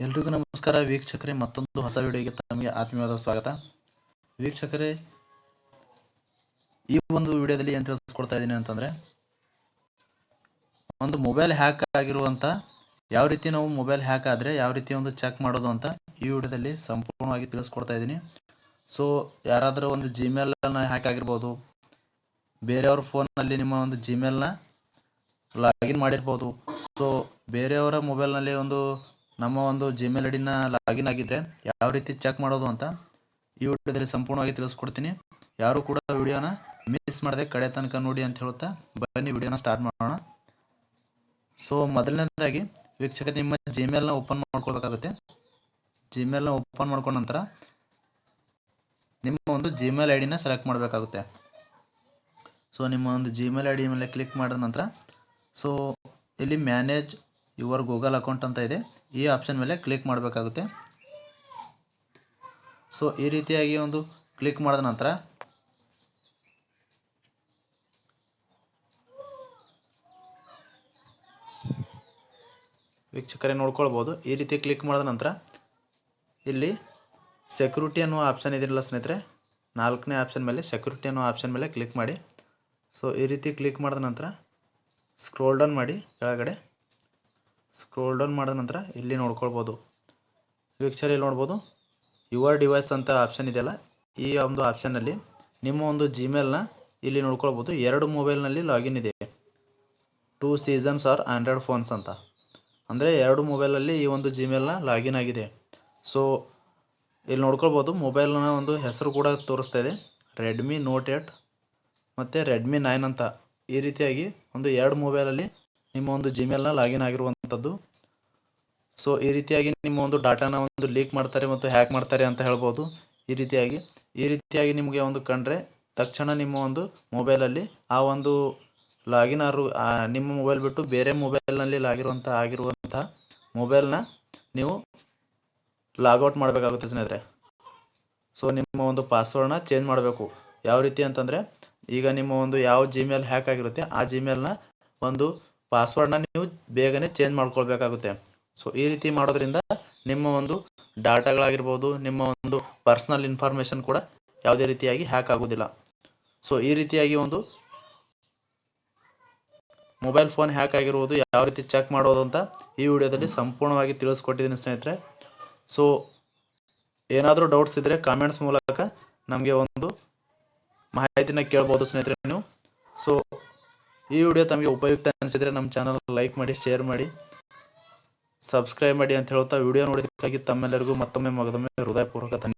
ಎಲ್ರಿಗೂ ನಮಸ್ಕಾರ. ವೀಕ್ಷಕರೇ, ಮತ್ತೊಂದು ಹೊಸ ವಿಡಿಯೋಗೆ ತಮಗೆ ಆತ್ಮೀಯವಾದ ಸ್ವಾಗತ. ವೀಕ್ಷಕರೇ, ಈ ಒಂದು ವಿಡಿಯೋದಲ್ಲಿ ಏನು ತಿಳಿಸ್ಕೊಡ್ತಾ ಇದ್ದೀನಿ ಅಂತಂದರೆ, ಒಂದು ಮೊಬೈಲ್ ಹ್ಯಾಕ್ ಆಗಿರುವಂಥ ಯಾವ ರೀತಿ ನಾವು ಮೊಬೈಲ್ ಹ್ಯಾಕ್ ಆದರೆ, ಯಾವ ರೀತಿ ಒಂದು ಚೆಕ್ ಮಾಡೋದು ಅಂತ ಈ ವಿಡಿಯೋದಲ್ಲಿ ಸಂಪೂರ್ಣವಾಗಿ ತಿಳಿಸ್ಕೊಡ್ತಾ ಇದ್ದೀನಿ. ಸೊ, ಯಾರಾದರೂ ಒಂದು ಜಿಮೇಲನ್ನು ಹ್ಯಾಕ್ ಆಗಿರ್ಬೋದು, ಬೇರೆಯವ್ರ ಫೋನಲ್ಲಿ ನಿಮ್ಮ ಒಂದು ಜಿಮೇಲ್ನ ಲಾಗಿನ್ ಮಾಡಿರ್ಬೋದು, ಸೊ, ಬೇರೆಯವರ ಮೊಬೈಲ್ನಲ್ಲಿ ಒಂದು ನಮ್ಮ ಒಂದು ಜಿಮೇಲ್ ಐಡಿನ ಲಾಗಿನ್ ಆಗಿದ್ರೆ ಯಾವ ರೀತಿ ಚೆಕ್ ಮಾಡೋದು ಅಂತ ಈ ವಿಡಿಯೋದಲ್ಲಿ ಸಂಪೂರ್ಣವಾಗಿ ತಿಳಿಸ್ಕೊಡ್ತೀನಿ. ಯಾರು ಕೂಡ ವಿಡಿಯೋನ ಮಿಸ್ ಮಾಡದೆ ಕಡೆ ತನಕ ನೋಡಿ ಅಂತ ಹೇಳುತ್ತಾ ಬನ್ನಿ ವಿಡಿಯೋನ ಸ್ಟಾರ್ಟ್ ಮಾಡೋಣ. ಸೊ ಮೊದಲನೇದಾಗಿ ವೀಕ್ಷಕ ನಿಮ್ಮ ಜಿಮೇಲ್ನ ಓಪನ್ ಮಾಡ್ಕೊಳ್ಬೇಕಾಗುತ್ತೆ. ಜಿಮೇಲ್ನ ಓಪನ್ ಮಾಡ್ಕೊಂಡ ನಂತರ ನಿಮ್ಮ ಒಂದು ಜಿಮೇಲ್ ಐ ಡಿನ ಸೆಲೆಕ್ಟ್ ಮಾಡಬೇಕಾಗುತ್ತೆ. ಸೊ ನಿಮ್ಮ ಒಂದು ಜಿಮೇಲ್ ಐ ಡಿ ಮೇಲೆ ಕ್ಲಿಕ್ ಮಾಡಿದ ನಂತರ ಸೊ ಇಲ್ಲಿ ಮ್ಯಾನೇಜ್ ಯುವರ್ ಗೂಗಲ್ ಅಕೌಂಟ್ ಅಂತ ಇದೆ. ಈ ಆಪ್ಷನ್ ಮೇಲೆ ಕ್ಲಿಕ್ ಮಾಡಬೇಕಾಗುತ್ತೆ. ಸೊ ಈ ರೀತಿಯಾಗಿ ಒಂದು ಕ್ಲಿಕ್ ಮಾಡಿದ ನಂತರ ವೀಕ್ಷಕರೇ ನೋಡ್ಕೊಳ್ಬೋದು. ಈ ರೀತಿ ಕ್ಲಿಕ್ ಮಾಡಿದ ನಂತರ ಇಲ್ಲಿ ಸೆಕ್ಯೂರಿಟಿ ಅನ್ನೋ ಆಪ್ಷನ್ ಇದಿರಲ್ಲ ಸ್ನೇಹಿತರೆ? ನಾಲ್ಕನೇ ಆಪ್ಷನ್ ಮೇಲೆ ಸೆಕ್ಯೂರಿಟಿ ಅನ್ನೋ ಆಪ್ಷನ್ ಮೇಲೆ ಕ್ಲಿಕ್ ಮಾಡಿ. ಸೊ ಈ ರೀತಿ ಕ್ಲಿಕ್ ಮಾಡಿದ ನಂತರ ಸ್ಕ್ರೋಲ್ ಡೌನ್ ಮಾಡಿ ಕೆಳಗಡೆ ಸ್ಕ್ರೋಲ್ ಡೌನ್ ಮಾಡಿದ ನಂತರ ಇಲ್ಲಿ ನೋಡ್ಕೊಳ್ಬೋದು. ಪಿಕ್ಚರ್ ಇಲ್ಲಿ ನೋಡ್ಬೋದು. ಯುವರ್ ಡಿವೈಸ್ ಅಂತ ಆಪ್ಷನ್ ಇದೆಯಲ್ಲ, ಈ ಒಂದು ಆಪ್ಷನ್ನಲ್ಲಿ ನಿಮ್ಮ ಒಂದು ಜಿಮೇಲ್ನ ಇಲ್ಲಿ ನೋಡ್ಕೊಳ್ಬೋದು. ಎರಡು ಮೊಬೈಲ್ನಲ್ಲಿ ಲಾಗಿನ್ ಇದೆ. Two sessions or Android phones ಅಂತ. ಅಂದರೆ ಎರಡು ಮೊಬೈಲಲ್ಲಿ ಈ ಒಂದು ಜಿಮೇಲ್ನ ಲಾಗಿನ್ ಆಗಿದೆ. ಸೊ ಇಲ್ಲಿ ನೋಡ್ಕೊಳ್ಬೋದು ಮೊಬೈಲ್ನ ಒಂದು ಹೆಸರು ಕೂಡ ತೋರಿಸ್ತಾ ಇದೆ. ರೆಡ್ಮಿ ನೋಟ್ ಏಟ್ ಮತ್ತು ರೆಡ್ಮಿ ನೈನ್ ಅಂತ. ಈ ರೀತಿಯಾಗಿ ಒಂದು ಎರಡು ಮೊಬೈಲಲ್ಲಿ ನಿಮ್ಮ ಒಂದು ಜಿಮೇಲ್ನ ಲಾಗಿನ್ ಆಗಿರುವಂಥದ್ದು ಸೊ ಈ ರೀತಿಯಾಗಿ ನಿಮ್ಮ ಒಂದು ಡಾಟಾನ ಒಂದು ಲೀಕ್ ಮಾಡ್ತಾರೆ ಮತ್ತು ಹ್ಯಾಕ್ ಮಾಡ್ತಾರೆ ಅಂತ ಹೇಳ್ಬೋದು. ಈ ರೀತಿಯಾಗಿ ಈ ರೀತಿಯಾಗಿ ನಿಮಗೆ ಒಂದು ಕಂಡ್ರೆ ತಕ್ಷಣ ನಿಮ್ಮ ಒಂದು ಮೊಬೈಲಲ್ಲಿ ಆ ಒಂದು ಲಾಗಿನ್ ಆರು ನಿಮ್ಮ ಮೊಬೈಲ್ ಬಿಟ್ಟು ಬೇರೆ ಮೊಬೈಲ್ನಲ್ಲಿ ಲಾಗಿರುವಂಥ, ಆಗಿರುವಂಥ ಮೊಬೈಲ್ನ ನೀವು ಲಾಗೌಟ್ ಮಾಡಬೇಕಾಗುತ್ತೆ ಸ್ನೇಹಿತರೆ. ಸೊ ನಿಮ್ಮ ಒಂದು ಪಾಸ್ವರ್ಡ್ನ ಚೇಂಜ್ ಮಾಡಬೇಕು. ಯಾವ ರೀತಿ ಅಂತಂದರೆ, ಈಗ ನಿಮ್ಮ ಒಂದು ಯಾವ ಜಿಮೇಲ್ ಹ್ಯಾಕ್ ಆಗಿರುತ್ತೆ, ಆ ಜಿಮೇಲ್ನ ಒಂದು ಪಾಸ್ವರ್ಡ್ನ ನೀವು ಬೇಗನೆ ಚೇಂಜ್ ಮಾಡ್ಕೊಳ್ಬೇಕಾಗುತ್ತೆ. ಸೊ ಈ ರೀತಿ ಮಾಡೋದ್ರಿಂದ ನಿಮ್ಮ ಒಂದು ಡಾಟಾಗಳಾಗಿರ್ಬೋದು, ನಿಮ್ಮ ಒಂದು ಪರ್ಸ್ನಲ್ ಇನ್ಫಾರ್ಮೇಷನ್ ಕೂಡ ಯಾವುದೇ ರೀತಿಯಾಗಿ ಹ್ಯಾಕ್ ಆಗೋದಿಲ್ಲ ಸೊ ಈ ರೀತಿಯಾಗಿ ಒಂದು ಮೊಬೈಲ್ ಫೋನ್ ಹ್ಯಾಕ್ ಆಗಿರುವುದು ಯಾವ ರೀತಿ ಚೆಕ್ ಮಾಡೋದು ಅಂತ ಈ ವಿಡಿಯೋದಲ್ಲಿ ಸಂಪೂರ್ಣವಾಗಿ ತಿಳಿಸ್ಕೊಟ್ಟಿದ್ದೀನಿ ಸ್ನೇಹಿತರೆ. ಸೊ ಏನಾದರೂ ಡೌಟ್ಸ್ ಇದ್ದರೆ ಕಾಮೆಂಟ್ಸ್ ಮೂಲಕ ನಮಗೆ ಒಂದು ಮಾಹಿತಿನ ಕೇಳ್ಬೋದು ಸ್ನೇಹಿತರೆ ನೀವು. ಸೊ ಈ ವಿಡಿಯೋ ತಮಗೆ ಉಪಯುಕ್ತ ಅನಿಸಿದರೆ ನಮ್ಮ ಚಾನಲ್ ಲೈಕ್ ಮಾಡಿ, ಶೇರ್ ಮಾಡಿ, ಸಬ್ಸ್ಕ್ರೈಬ್ ಮಾಡಿ ಅಂತ ಹೇಳ್ತಾ ವಿಡಿಯೋ ನೋಡಿದ್ದಕ್ಕಾಗಿ ತಮ್ಮೆಲ್ಲರಿಗೂ ಮತ್ತೊಮ್ಮೆ ಮಗದೊಮ್ಮೆ ಹೃದಯಪೂರ್ವಕ ಧನ್ಯವಾದ.